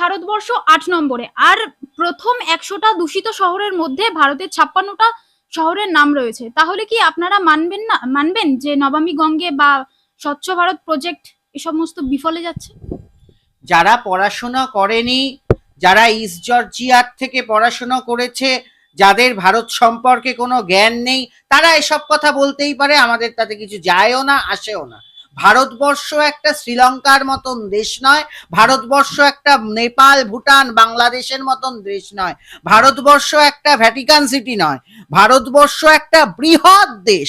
ভারতবর্ষ আট নম্বরে। আর প্রথম একশোটা দূষিত শহরের মধ্যে ভারতের ছাপ্পান্নটা শহরের নাম রয়েছে। তাহলে কি আপনারা মানবেন না, মানবেন যে নবামী গঙ্গে বা স্বচ্ছ ভারত প্রজেক্ট এ সমস্ত বিফলে যাচ্ছে? যারা পড়াশোনা করেনি, যারা ইস্ট জর্জিয়ার থেকে পড়াশোনা করেছে, যাদের ভারত সম্পর্কে কোনো জ্ঞান নেই, তারা এসব কথা বলতেই পারে, আমাদের তাতে কিছু যায়ও না, আসেও না। ভারতবর্ষ একটা শ্রীলঙ্কার মতন দেশ নয়, ভারতবর্ষ একটা নেপাল, ভুটান, বাংলাদেশের মতন দেশ নয়, ভারতবর্ষ একটা ভ্যাটিকান সিটি নয়, ভারতবর্ষ একটা বৃহৎ দেশ,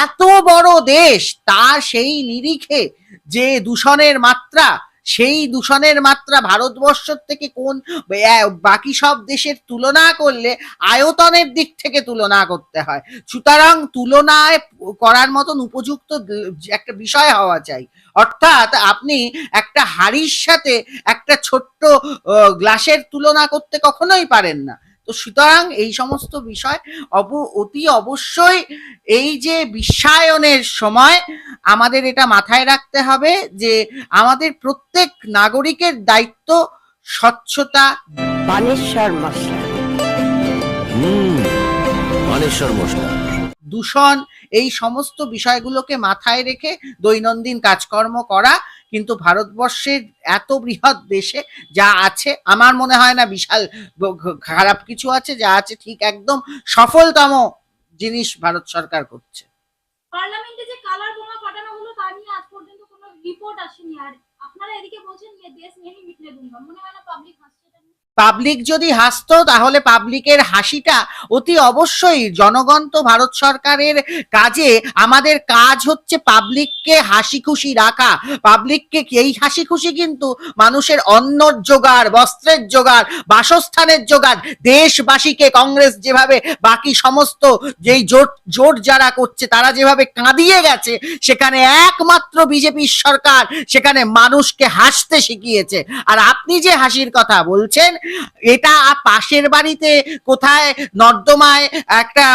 এত বড় দেশ তার সেই নিরিখে যে দূষণের মাত্রা সেই দূষণের মাত্রা ভারতবর্ষের থেকে কোন বাকি সব দেশের তুলনা করলে আয়তনের দিক থেকে তুলনা করতে হয়। সুতরাং তুলনায় করার মতন উপযুক্ত একটা বিষয় হওয়া চাই। অর্থাৎ আপনি একটা হাড়ির সাথে একটা ছোট্ট গ্লাসের তুলনা করতে কখনোই পারেন না। তো সুতরাং এই সমস্ত বিষয় অব অতি অবশ্যই এই যে বিশ্বায়নের সময় আমাদের এটা মাথায় রাখতে হবে যে আমাদের প্রত্যেক নাগরিকের দায়িত্ব স্বচ্ছতা। বানেশ্বর মশলা। দূষণ এই সমস্ত বিষয়গুলোকে মাথায় রেখে দৈনন্দিন কাজকর্ম করা কিন্তু ভারতবর্ষের এত বৃহৎ দেশে যা আছে, আমার মনে হয় না বিশাল খারাপ কিছু আছে, যা আছে ঠিক একদম সফলতম জিনিস ভারত সরকার করছে। পার্লামেন্টে যে কালার বোমা ফাটানো হলো, তা নিয়ে আজ পর্যন্ত কোনো রিপোর্ট আসেনি। আর আপনারা এদিকে বলছেন যে দেশ মিটলে মনে হয় না পাবলিক হাসছে? পাবলিক যদি হাসতো, তাহলে পাবলিকের হাসিটা অতি অবশ্যই জনগণ তো ভারত সরকারের কাজে। আমাদের কাজ হচ্ছে পাবলিককে হাসি খুশি রাখা। পাবলিককে এই হাসি খুশি কিন্তু মানুষের অন্নর জোগাড়, বস্ত্রের জোগাড়, বাসস্থানের জোগাড়। দেশবাসীকে কংগ্রেস যেভাবে বাকি সমস্ত যেই জোট জোট যারা করছে, তারা যেভাবে কাঁদিয়ে গেছে, সেখানে একমাত্র বিজেপির সরকার সেখানে মানুষকে হাসতে শিখিয়েছে। আর আপনি যে হাসির কথা বলছেন এটা পাশের বাড়িতে কোথায় নর্দমায় একটা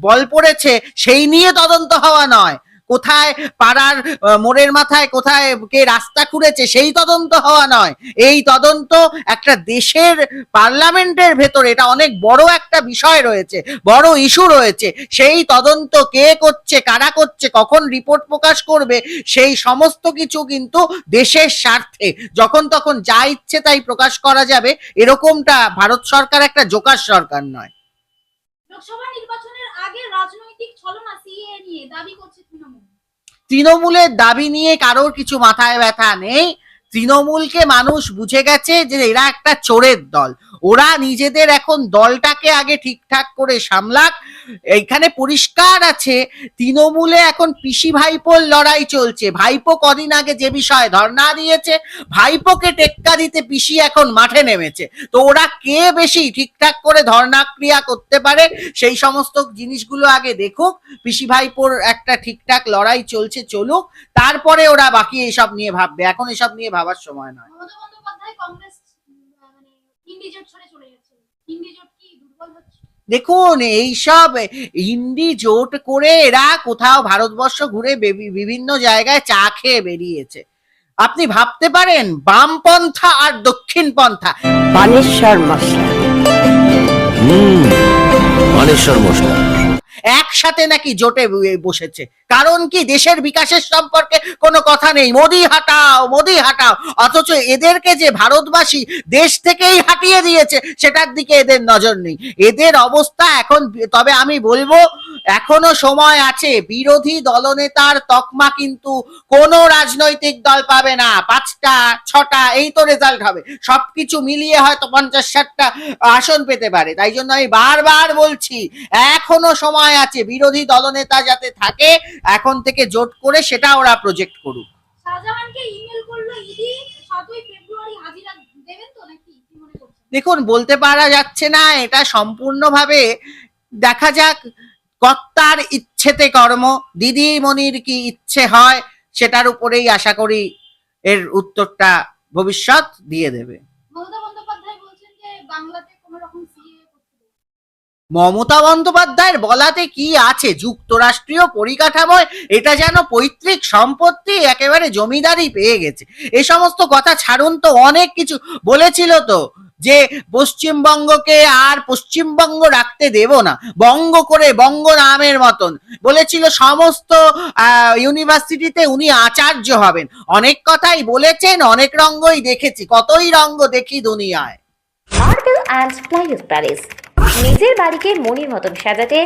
বল পড়েছে সেই নিয়ে তদন্ত হওয়া নয়। কোথায় পাড়ার মোড়ের মাথায় কোথায় কে রাস্তা খুঁড়েছে, সেই তদন্ত হওয়া নয়। এই তদন্ত একটা দেশের পার্লামেন্টের ভেতরে, এটা অনেক বড় একটা বিষয় রয়েছে, বড় ইস্যু রয়েছে। সেই তদন্ত কে করছে, কারা করছে, কখন রিপোর্ট প্রকাশ করবে, সেই সমস্ত কিছু কিন্তু দেশের স্বার্থে। যখন তখন যা ইচ্ছে তাই প্রকাশ করা যাবে, এরকমটা ভারত সরকার একটা জোকার সরকার নয়। লোকসভা তৃণমূলের দাবি নিয়ে কারোর কিছু মাথায় ব্যথা নেই। তৃণমূলকে মানুষ বুঝে গেছে যে এরা একটা চোরের দল। ওরা নিজেদের এখন দলটাকে আগে ঠিকঠাক করে সামলাক। এখানে পরিষ্কার আছে, তৃণমূলে এখন পিসি ভাইপোর লড়াই চলছে। ভাইপো কদিন আগে যে বিষয়ে ধর্ণা দিয়েছে, ভাইপোকে টেক্কা দিতে পিসি এখন মাঠে নেমেছে। তো ওরা কে বেশি ঠিকঠাক করে ধর্ণা ক্রিয়া করতে পারে, সেই সমস্ত জিনিসগুলো আগে দেখুক। পিসি ভাইপোর একটা ঠিকঠাক লড়াই চলছে, চলুক। তারপরে ওরা বাকি এসব নিয়ে ভাববে। এখন এসব নিয়ে ভাবার সময় নয়। কংগ্রেস দেখুন এইসব হিন্দি জোট করে এরা কোথাও ভারতবর্ষ ঘুরে বিভিন্ন জায়গায় চা খেয়ে বেরিয়েছে। আপনি ভাবতে পারেন বামপন্থা আর দক্ষিণ পন্থা বানেশ্বর মশলা। হুম বানেশ্বর মশলা। একসাথে নাকি জোটে বসেছে। কারণ কি দেশের বিকাশের সম্পর্কে কোনো কথা নেই। মোদি হাটাও মোদি হাটাও। অথচ এদেরকে যে ভারতবাসী দেশ থেকেই হাটিয়ে দিয়েছে, সেটার দিকে এদের নজর নেই। এদের অবস্থা এখন, তবে আমি বলব, এখনও সময় আছে। বিরোধী দলনেতার তকমা কিন্তু কোনো রাজনৈতিক দল পাবে না। পাঁচটা, ছটা, এই তো রেজাল্ট হবে। সবকিছু মিলিয়ে হয়তো পঞ্চাশ ষাটটা আসন পেতে পারে। তাই জন্য আমি বারবার বলছি, এখনও সময় আছে। বিরোধী দলনেতা যাতে থাকে এখন থেকে জোট করে সেটা ওরা প্রজেক্ট করুক। দেখুন বলতে পারা যাচ্ছে না এটা সম্পূর্ণভাবে দেখা যাক কর্তার ইচ্ছেতে কর্ম দিদিমণির কি ইচ্ছে হয় সেটার উপরেই আশা করি এর উত্তরটা ভবিষ্যৎ দিয়ে দেবে। মমতা বন্দ্যোপাধ্যায় বলছেন যে বাংলাতে কোনো রকম মমতা বন্দ্যোপাধ্যায়ের বলাতে কি আছে? যুক্তরাষ্ট্রীয় পরিকাঠামোয় এটা যেন পৈতৃক সম্পত্তি, একেবারে জমিদারি পেয়ে গেছে। এ সমস্ত কথা ছাড়ুন তো, অনেক কিছু বলেছিল তো, যে পশ্চিমবঙ্গকে আর পশ্চিমবঙ্গ রাখতে দেব না, বঙ্গ করে বঙ্গ নামের মতন। বলেছিল সমস্ত ইউনিভার্সিটিতে উনি আচার্য হবেন। অনেক কথাই বলেছেন, অনেক রঙ্গই দেখেছি, কতই রঙ্গ দেখি দুনিয়ায়। অ্যান্ড প্যালেস নিজের বাড়িকে মনির মতন সাজাতে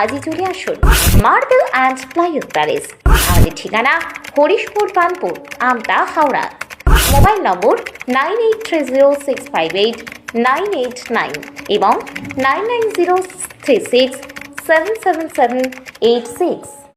আজই চলে আসুন মার্বেল অ্যান্ড প্লাইউড প্যালেস আমাদের ঠিকানা Harishpur, Panpur, Amta, Howrah. Mobile number nine eight three zero six five eight nine eight nine এবং nine nine zero three six seven seven seven eight six.